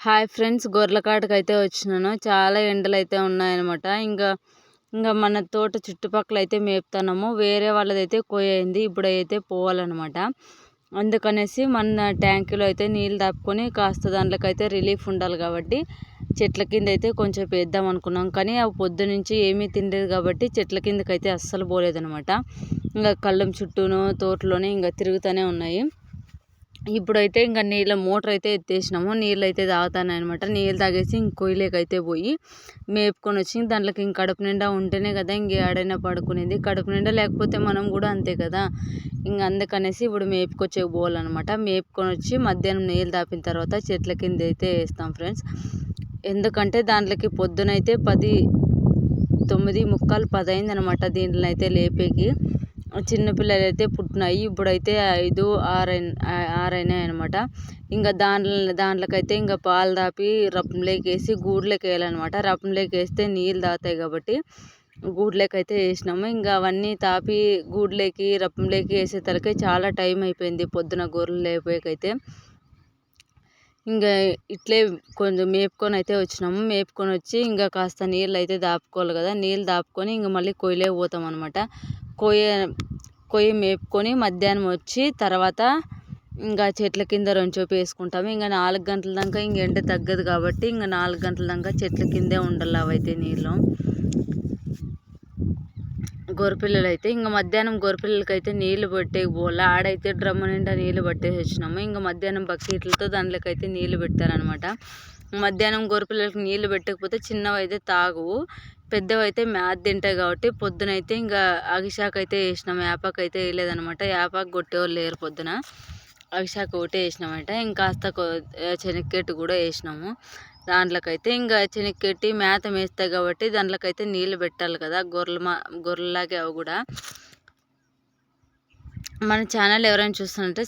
Hi friends గొర్రెల కాటకు అయితే వచ్చినాను. చాలా ఎండలు అయితే ఉన్నాయన్నమాట. ఇంకా ఇంకా మన తోట చుట్టుపక్కల అయితే మేపుతున్నాము. వేరే వాళ్ళదైతే కోయింది ఇప్పుడు అయితే పోవాలన్నమాట. అందుకనేసి మన ట్యాంకులో అయితే నీళ్ళు దాపుకొని కాస్త దాంట్లోకి అయితే రిలీఫ్ ఉండాలి కాబట్టి చెట్ల కింద అయితే కొంచెం వేద్దాం అనుకున్నాం. కానీ అవి పొద్దు నుంచి ఏమీ తినలేదు కాబట్టి చెట్ల కిందకి అయితే అస్సలు పోలేదనమాట ఇంకా కళ్ళం చుట్టూను తోటలోనే ఇంకా తిరుగుతూనే ఉన్నాయి. ఇప్పుడైతే ఇంకా నీళ్ళ మోటార్ అయితే ఎత్తేసినాము. నీళ్ళు అయితే తాగుతాను అనమాట నీళ్ళు తాగేసి ఇంక కొయ్యలేక అయితే పోయి మేపుకొని వచ్చి దాంట్లోకి ఇంక కడుపు నిండా ఉంటేనే కదా ఇంక ఏడైనా పడుకునేది. కడుపు నిండా లేకపోతే మనం కూడా అంతే కదా. ఇంక అందుకనేసి ఇప్పుడు మేపుకొచ్చే పోవాలన్నమాట మేపుకొని వచ్చి మధ్యాహ్నం నీళ్ళు తాపిన తర్వాత చెట్ల కింద అయితే వేస్తాం ఫ్రెండ్స్. ఎందుకంటే దాంట్లోకి పొద్దునైతే పది తొమ్మిది ముక్కాలు పది అయింది అనమాట దీంట్లో అయితే లేపేకి. చిన్నపిల్లలు అయితే పుట్టినాయి. ఇప్పుడైతే ఐదు ఆరు ఆరైనాయి అనమాట ఇంకా దాంట్లో దాంట్లోకైతే ఇంకా పాలు తాపి రప్పంలోకి వేసి గూడులోకి వేయాలన్నమాట రప్పంలోకి వేస్తే నీళ్ళు తాగుతాయి కాబట్టి గూడులోకి అయితే వేసినాము. ఇంకా అవన్నీ తాపి గూడులోకి రప్పంలోకి వేసేసరికి చాలా టైం అయిపోయింది పొద్దున గొర్రెలు లేకపోయేకైతే ఇంకా ఇట్లే కొంచెం మేపుకొని అయితే వచ్చినాము. మేపుకొని వచ్చి ఇంకా కాస్త నీళ్ళు అయితే దాపుకోవాలి కదా. నీళ్ళు దాపుకొని ఇంకా మళ్ళీ కొయ్యలే పోతాం అనమాట కొయ్య కొయ్యి మేపుకొని మధ్యాహ్నం వచ్చి తర్వాత ఇంకా చెట్ల కింద రొంచోపి వేసుకుంటాము. ఇంకా నాలుగు గంటల దాకా ఇంక ఎండ తగ్గదు కాబట్టి ఇంకా నాలుగు గంటల దాకా చెట్ల కిందే ఉండాలి అవైతే నీళ్ళు. గొర్రెపిల్లలు అయితే ఇంకా మధ్యాహ్నం గొర్రెపిల్లలకి అయితే నీళ్ళు పట్టే పోలే ఆడైతే డ్రమ్ము నిండా నీళ్ళు పట్టేసి వచ్చినాము ఇంకా మధ్యాహ్నం బకెట్లతో దాంట్లోకి అయితే పెడతారనమాట. మధ్యాహ్నం గొర్రెపిల్లలకి నీళ్ళు పెట్టకపోతే చిన్నవి అయితే తాగవు. పెద్దవి అయితే మ్యాథ్ తింటాయి కాబట్టి పొద్దునైతే ఇంకా అగిశాఖ అయితే వేసినాం యాపాకు అయితే వేయలేదనమాట. యాపాకు కొట్టేవాళ్ళు లేరు పొద్దున. అగిశాక ఒకటే వేసినామంట. ఇంకాస్త శనక్కెట్టు కూడా వేసినాము. దాంట్లోకైతే ఇంకా చెనిక్కెట్టి మేత మేస్తాయి కాబట్టి దాంట్లోకైతే నీళ్ళు పెట్టాలి కదా గొర్రెల మా గొర్రెలాగే అవి కూడా. మన ఛానల్ ఎవరైనా చూస్తుంటే